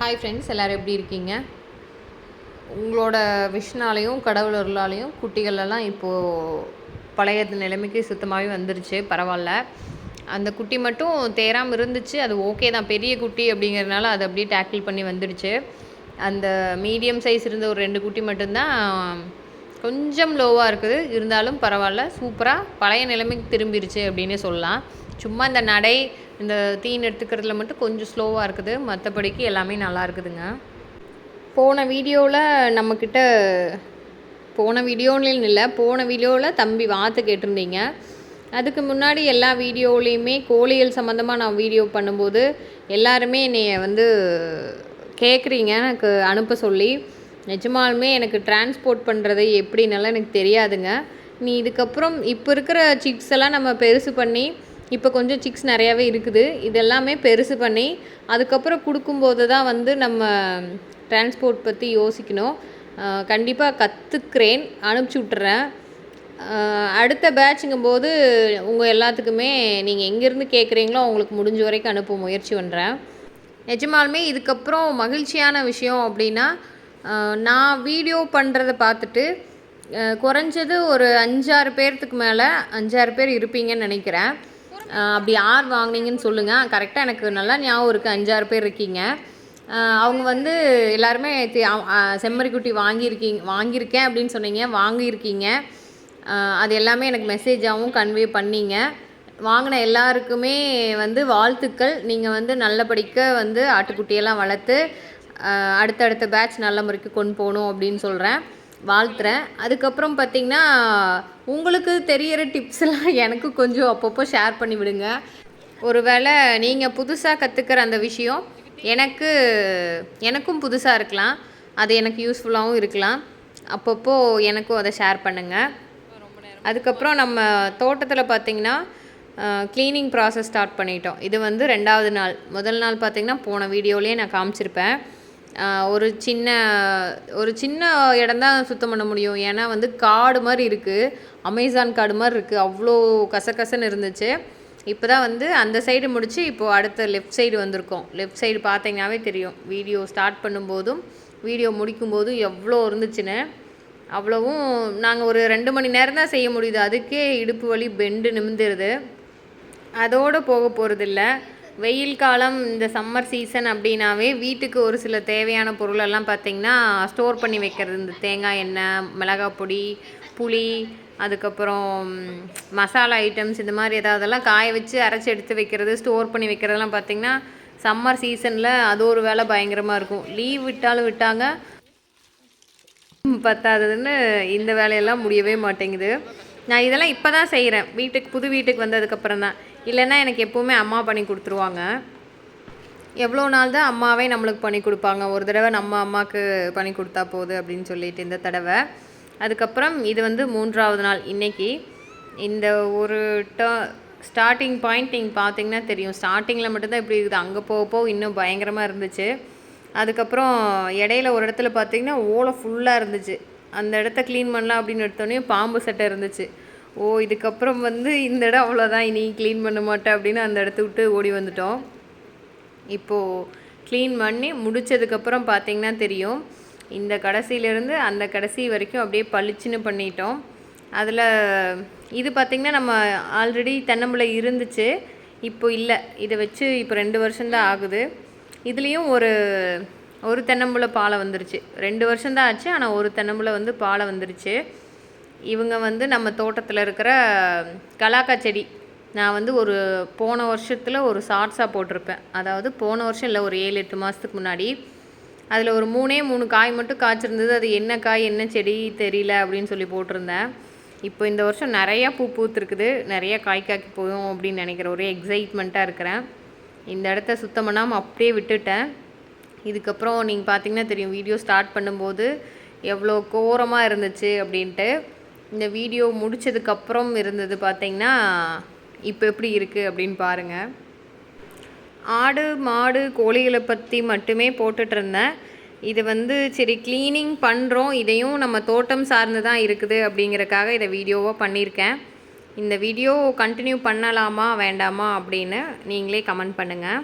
Hi friends எல்லோரும் எப்படி இருக்கீங்க? உங்களோட விஷனாலையும் கடவுளர்களாலையும் குட்டிகளெல்லாம் இப்போது பழைய நிலைமைக்கு சுத்தமாகவே வந்துருச்சு பரவாயில்ல. அந்த குட்டி மட்டும் தேராமல் இருந்துச்சு அது ஓகே தான். பெரிய குட்டி அப்படிங்கிறதுனால அதை அப்படியே டேக்கிள் பண்ணி வந்துடுச்சு. அந்த மீடியம் சைஸ் இருந்த ஒரு ரெண்டு குட்டி மட்டும்தான் கொஞ்சம் லோவாக இருக்குது. இருந்தாலும் பரவாயில்ல சூப்பராக பழைய நிலைமைக்கு திரும்பிருச்சு அப்படின்னே சொல்லலாம். சும்மா இந்த நடை இந்த தீன் எடுத்துக்கிறதுல மட்டும் கொஞ்சம் ஸ்லோவாக இருக்குது. மற்றபடிக்கு எல்லாமே நல்லா இருக்குதுங்க. போன வீடியோவில் நம்மக்கிட்ட போன வீடியோன்னு இல்லை போன வீடியோவில் தம்பி வாத்து கேட்டிருந்தீங்க. அதுக்கு முன்னாடி எல்லா வீடியோலேயுமே கோழிகள் சம்மந்தமாக நான் வீடியோ பண்ணும்போது எல்லாருமே என்னைய வந்து கேட்குறீங்க எனக்கு அனுப்ப சொல்லி. நிஜமாலுமே எனக்கு டிரான்ஸ்போர்ட் பண்ணுறது எப்படின்னாலாம் எனக்கு தெரியாதுங்க. நீ இதுக்கப்புறம் இப்போ இருக்கிற சிக்ஸ் எல்லாம் நம்ம பெருசு பண்ணி இப்போ கொஞ்சம் சிக்ஸ் நிறையாவே இருக்குது. இதெல்லாமே பெருசு பண்ணி அதுக்கப்புறம் கொடுக்கும்போது தான் வந்து நம்ம டிரான்ஸ்போர்ட் பற்றி யோசிக்கணும். கண்டிப்பாக கற்றுக்கிறேன் அனுப்பிச்சி விட்டுறேன். அடுத்த பேட்சுங்கும் போது உங்கள் எல்லாத்துக்குமே நீங்கள் எங்கேருந்து கேட்குறீங்களோ அவங்களுக்கு முடிஞ்ச வரைக்கும் அனுப்ப முயற்சி பண்ணுறேன் நிஜமாலுமே இதுக்கப்புறம் மகிழ்ச்சியான விஷயம் அப்படின்னா நான் வீடியோ பண்ணுறத பார்த்துட்டு குறைஞ்சது ஒரு அஞ்சாறு பேர்த்துக்கு மேலே அஞ்சாறு பேர் இருப்பீங்கன்னு நினைக்கிறேன். அப்படி யார் வாங்கினீங்கன்னு சொல்லுங்கள் கரெக்டாக எனக்கு நல்லா ஞாபகம் இருக்குது அஞ்சாறு பேர் இருக்கீங்க. அவங்க வந்து எல்லாருமே செம்மறிக்குட்டி வாங்கியிருக்கீங்க வாங்கியிருக்கேன் அப்படின்னு சொன்னீங்க. வாங்கியிருக்கீங்க. அது எல்லாமே எனக்கு மெசேஜாகவும் கன்வே பண்ணீங்க. வாங்கின எல்லாருக்குமே வந்து வாழ்த்துக்கள். நீங்கள் வந்து நல்லபடிக்க வந்து ஆட்டுக்குட்டியெல்லாம் வளர்த்து அடுத்தடுத்த பேட்ச் நல்ல முறைக்கு கொண்டு போகணும் அப்படின்னு சொல்கிறேன் வாழ்த்துறேன். அதுக்கப்புறம் பார்த்திங்கன்னா உங்களுக்கு தெரிகிற டிப்ஸ் எல்லாம் எனக்கு கொஞ்சம் அப்பப்போ ஷேர் பண்ணி விடுங்க. ஒருவேளை நீங்கள் புதுசாக கற்றுக்கிற அந்த விஷயம் எனக்கு எனக்கும் புதுசாக இருக்கலாம். அது எனக்கு யூஸ்ஃபுல்லாகவும் இருக்கலாம். அப்பப்போ எனக்கும் அதை ஷேர் பண்ணுங்கள் அதுக்கப்புறம் நம்ம தோட்டத்தில் பார்த்திங்கன்னா க்ளீனிங் ப்ராசஸ் ஸ்டார்ட் பண்ணிட்டோம். இது வந்து ரெண்டாவது நாள். முதல் நாள் பார்த்திங்கன்னா போன வீடியோலேயே நான் காமிச்சிருப்பேன். ஒரு சின்ன ஒரு சின்ன இடம் தான் சுத்தம் பண்ண முடியும். ஏன்னா வந்து காடு மாதிரி இருக்குது அமேசான் காடு மாதிரி இருக்குது அவ்வளோ கசகசன்னு இருந்துச்சு. இப்போ தான் வந்து அந்த சைடு முடித்து இப்போது அடுத்த லெஃப்ட் சைடு வந்திருக்கோம். லெஃப்ட் சைடு பார்த்தீங்கன்னாவே தெரியும். வீடியோ ஸ்டார்ட் பண்ணும்போதும் வீடியோ முடிக்கும்போதும் எவ்வளோ இருந்துச்சுன்னு. அவ்வளவும் நாங்கள் ஒரு ரெண்டு மணி நேரம் தான் செய்ய முடியுது. அதுக்கே இடுப்பு வலி பெண்டு நிமிந்துருது அதோடு போக போகிறதில்ல வெயில் காலம் இந்த சம்மர் சீசன் அப்படின்னாவே வீட்டுக்கு ஒரு சில தேவையான பொருளெல்லாம் பார்த்திங்கன்னா ஸ்டோர் பண்ணி வைக்கிறது. இந்த தேங்காய் எண்ணெய் மிளகாய் பொடி புளி அதுக்கப்புறம் மசாலா ஐட்டம்ஸ் இந்த மாதிரி ஏதாவதெல்லாம் காய வச்சு அரைச்சி எடுத்து வைக்கிறது ஸ்டோர் பண்ணி வைக்கிறதெல்லாம் பார்த்திங்கன்னா சம்மர் சீசனில் அது ஒரு வேலை பயங்கரமாக இருக்கும். லீவ் விட்டாலும் விட்டாங்க பத்தாததுன்னு இந்த வேலையெல்லாம் முடியவே மாட்டேங்குது. நான் இதெல்லாம் இப்போ தான் செய்கிறேன் வீட்டுக்கு புது வீட்டுக்கு வந்ததுக்கப்புறம் தான் இல்லைன்னா எனக்கு எப்போவுமே அம்மா பண்ணி கொடுத்துருவாங்க. எவ்வளோ நாள் தான் அம்மாவே நம்மளுக்கு பண்ணி கொடுப்பாங்க. ஒரு தடவை நம்ம அம்மாவுக்கு பண்ணி கொடுத்தா போகுது அப்படின்னு சொல்லிட்டு இந்த தடவை. அதுக்கப்புறம் இது வந்து மூன்றாவது நாள் இன்றைக்கி இந்த ஒரு ட ஸ்டார்டிங் பாயிண்ட் நீங்கள் பார்த்தீங்கன்னா தெரியும். ஸ்டார்டிங்கில் மட்டும்தான் இப்படி இருக்குது. அங்கே போக போக இன்னும் பயங்கரமாக இருந்துச்சு. அதுக்கப்புறம் இடையில ஒரு இடத்துல பார்த்தீங்கன்னா ஓலை ஃபுல்லாக இருந்துச்சு. அந்த இடத்த க்ளீன் பண்ணலாம் அப்படின்னு எடுத்தோடனே பாம்பு சட்டை இருந்துச்சு. ஓ இதுக்கப்புறம் வந்து இந்த இடம் அவ்வளோதான் இனி க்ளீன் பண்ண மாட்டேன் அப்படின்னு அந்த இடத்த விட்டு ஓடி வந்துட்டோம். இப்போது க்ளீன் பண்ணி முடித்ததுக்கப்புறம் பார்த்திங்கன்னா தெரியும். இந்த கடைசியிலேருந்து அந்த கடைசி வரைக்கும் அப்படியே பளிச்சுன்னு பண்ணிட்டோம். அதில் இது பார்த்திங்கன்னா நம்ம ஆல்ரெடி தென்னம்பிள்ளை இருந்துச்சு. இப்போ இல்லை இதை வச்சு இப்போ ரெண்டு வருஷம்தான் ஆகுது. இதுலேயும் ஒரு ஒரு தென்னம்புல பாலை வந்துருச்சு. ரெண்டு வருஷம்தான் ஆச்சு ஆனால் ஒரு தென்னம்புல வந்து பாலை வந்துருச்சு. இவங்க வந்து நம்ம தோட்டத்தில் இருக்கிற கலாக்கா செடி. நான் வந்து ஒரு போன வருஷத்தில் ஒரு ஷார்ட்ஸாக போட்டிருப்பேன். அதாவது போன வருஷம் இல்லை ஒரு ஏழு எட்டு மாதத்துக்கு முன்னாடி. அதில் ஒரு மூணே மூணு காய் மட்டும் காய்ச்சிருந்தது. அது என்ன காய் என்ன செடி தெரியல அப்படின்னு சொல்லி போட்டிருந்தேன். இப்போ இந்த வருஷம் நிறையா பூ பூத்துருக்குது. நிறையா காய் காய்க்கு போயும் அப்படின்னு நினைக்கிற ஒரே எக்ஸைட்மெண்ட்டாக இருக்கிறேன். இந்த இடத்த சுத்தம் பண்ணாமல் அப்படியே விட்டுட்டேன். இதுக்கப்புறம் நீங்கள் பார்த்தீங்கன்னா தெரியும் வீடியோ ஸ்டார்ட் பண்ணும்போது எவ்வளோ கோரமாக இருந்துச்சு அப்படின்ட்டு. இந்த வீடியோ முடித்ததுக்கப்புறம் இருந்தது பார்த்திங்கன்னா இப்போ எப்படி இருக்குது அப்படின்னு பாருங்கள் ஆடு மாடு கோழிகளை பற்றி மட்டுமே போட்டுட்ருந்தேன் இது வந்து சரி க்ளீனிங் பண்ணுறோம் இதையும் நம்ம தோட்டம் சார்ந்து தான் இருக்குது அப்படிங்கிறக்காக இதை வீடியோவாக பண்ணியிருக்கேன். இந்த வீடியோ கண்டினியூ பண்ணலாமா வேண்டாமா அப்படின்னு நீங்களே கமெண்ட் பண்ணுங்கள்